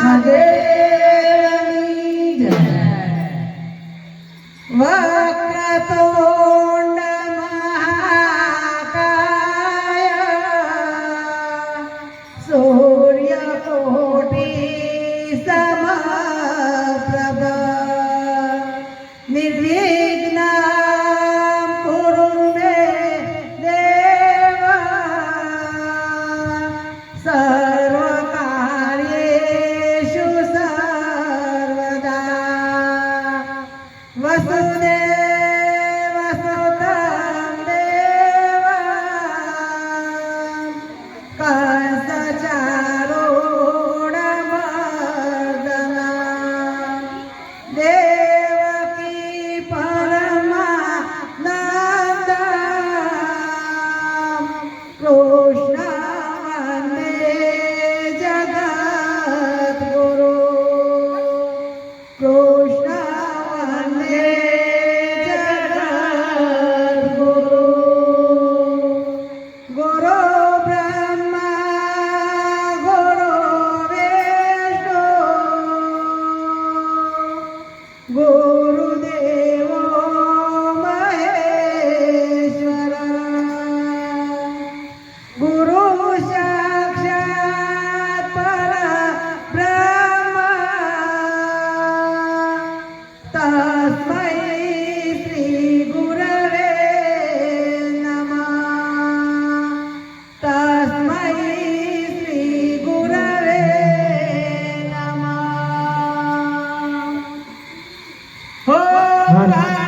મહાદેવની જય. વક્રતુંડ 我们。put.